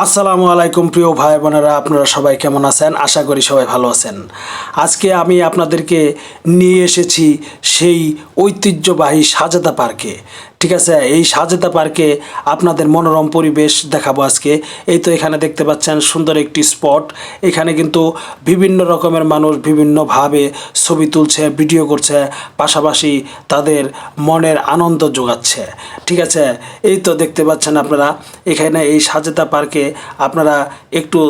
আসসালামু আলাইকুম প্রিয় ভাই বোনেরা, আপনারা সবাই কেমন আছেন? আশা করি সবাই ভালো আছেন। আজকে আমি আপনাদেরকে নিয়ে এসেছি সেই ঐতিহ্যবাহী সাজাদা পার্কে। ঠিক আছে, এই সাজেদা পার্কে আপনাদের মনোরম পরিবেশ দেখাবো আজকে। এই তো এখানে দেখতে পাচ্ছেন সুন্দর একটি স্পট। এখানে কিন্তু বিভিন্ন রকমের মানুষ বিভিন্নভাবে ছবি তুলছে, ভিডিও করছে, পাশাপাশি তাদের মনের আনন্দ যোগাচ্ছে। ঠিক আছে, এই তো দেখতে পাচ্ছেন আপনারা, এখানে এই সাজেদা পার্কে আপনারা একটু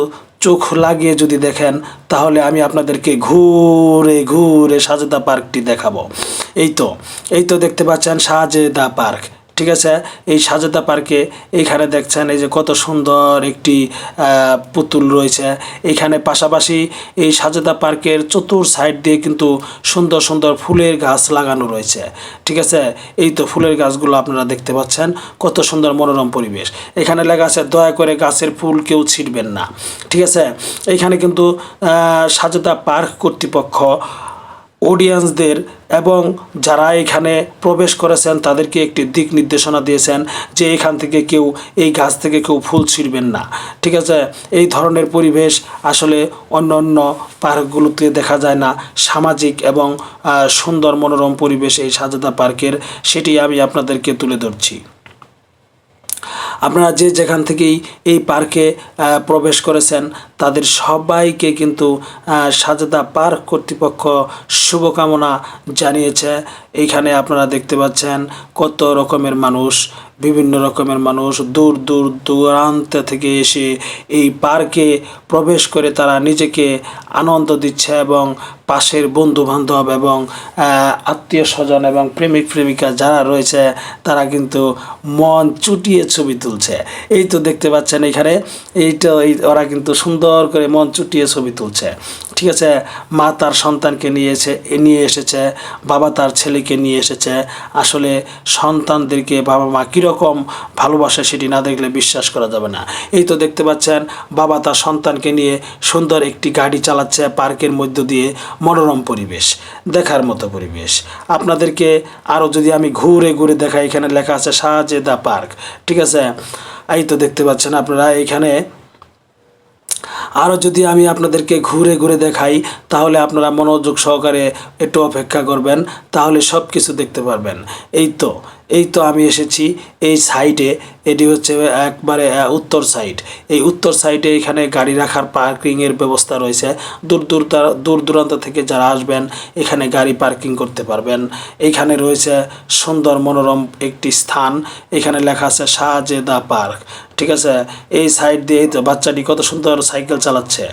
চোখ লাগিয়ে যদি দেখেন, তাহলে আমি আপনাদেরকে ঘুরে ঘুরে সাজেদা পার্কটি দেখাবো। এই তো এই তো দেখতে পাচ্ছেন সাজেদা পার্ক। ঠিক আছে? এই সাজেদা পার্কে এইখানে দেখছেন এই যে কত সুন্দর একটি পুতুল রয়েছে। এখানে পাশাপাশি এই সাজেদা পার্কের চতুর সাইড দিয়ে কিন্তু সুন্দর সুন্দর ফুলের গাছ লাগানো রয়েছে। ঠিক আছে? এই তো ফুলের গাছগুলো আপনারা দেখতে পাচ্ছেন। কত সুন্দর মনোরম পরিবেশ। এখানে লেখা আছে, দয়া করে গাছের ফুল কেউ ছিঁড়বেন না। ঠিক আছে? এইখানে কিন্তু সাজেদা পার্ক কর্তৃপক্ষ অডিয়েন্সদের এবং যারা এখানে প্রবেশ করেছেন, তাদেরকে একটি দিক নির্দেশনা দিয়েছেন যে এখান থেকে কেউ, এই গাছ থেকে কেউ ফুল ছিঁড়বেন না। ঠিক আছে? এই ধরনের পরিবেশ আসলে অন্য অন্য পার্কগুলোতে দেখা যায় না। সামাজিক এবং সুন্দর মনোরম পরিবেশ এই সাজেদা পার্কের, সেটি আমি আপনাদেরকে তুলে ধরছি। আপনারা যে যেখান থেকেই এই পার্কে প্রবেশ করেছেন, তাদের সবাইকে কিন্তু সাজেদা পার্ক কর্তৃপক্ষ শুভকামনা জানিয়েছে। এইখানে আপনারা দেখতে পাচ্ছেন কত রকমের মানুষ, বিভিন্ন রকমের মানুষ দূর দূর দূরান্ত থেকে এসে এই পার্কে প্রবেশ করে তারা নিজেকে আনন্দ দিচ্ছে এবং পাশের বন্ধু বান্ধব এবং আত্মীয় স্বজন এবং প্রেমিক প্রেমিকা যারা রয়েছে, তারা কিন্তু মন চুটিয়ে ছবি তুলছে। এই তো দেখতে পাচ্ছেন এখানে এইটা এই ওরা কিন্তু সুন্দর করে মন চুটিয়ে ছবি তুলছে। ঠিক আছে, মা তার সন্তানকে নিয়ে এসে, নিয়ে এসেছে, বাবা তার ছেলেকে নিয়ে এসেছে। আসলে সন্তানদেরকে বাবা মা কীরকম ভালোবাসে সেটি না দেখলে বিশ্বাস করা যাবে না। এই তো দেখতে পাচ্ছেন, বাবা তার সন্তানকে নিয়ে সুন্দর একটি গাড়ি চালাচ্ছে পার্কের মধ্য দিয়ে। মনোরম পরিবেশ, দেখার মতো পরিবেশ। আপনাদেরকে আরও যদি আমি ঘুরে ঘুরে দেখাই, এখানে লেখা আছে শাহজেদা পার্ক, ঠিক আছে? এই তো দেখতে পাচ্ছেন আপনারা এখানে। আরও যদি আমি আপনাদেরকে ঘুরে ঘুরে দেখাই, তাহলে আপনারা মনোযোগ সহকারে একটু অপেক্ষা করবেন, তাহলে সব কিছু দেখতে পারবেন। এই তো এই তো আমি এসেছি, এই সাইডে এটি হচ্ছে একবারে উত্তর সাইড এই উত্তর সাইডে এখানে গাড়ি রাখার পার্কিংয়ের ব্যবস্থা রয়েছে। দূর দূর দূর দূরান্ত থেকে যারা আসবেন, এখানে গাড়ি পার্কিং করতে পারবেন। এইখানে রয়েছে সুন্দর মনোরম একটি স্থান। এখানে লেখা আছে শাহজেদা পার্ক। ঠিক আছে? এই সাইড দিয়ে তো বাচ্চাটি কত সুন্দর সাইকেল চালাচ্ছে।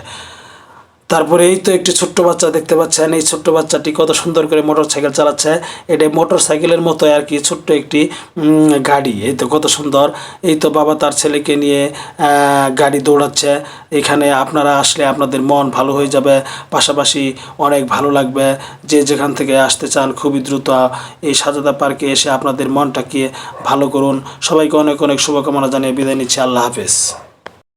তারপরে এই তো একটি ছোট্ট বাচ্চা দেখতে পাচ্ছেন। এই ছোট্ট বাচ্চাটি কত সুন্দর করে মোটর সাইকেল চালাচ্ছে। এটা মোটর সাইকেলের মতো আর কি, ছোট্ট একটি গাড়ি। এই তো কত সুন্দর। এই তো বাবা তার ছেলেকে নিয়ে গাড়ি দৌড়াচ্ছে। এখানে আপনারা আসলে আপনাদের মন ভালো হয়ে যাবে। পাশাপাশি অনেক ভালো লাগবে। যে যেখান থেকে আসতে চান খুবই দ্রুত এই সাজাদা পার্কে এসে আপনাদের মনটাকে ভালো করুন। সবাইকে অনেক অনেক শুভকামনা জানিয়ে বিদায় নিচ্ছি। আল্লাহ হাফেজ।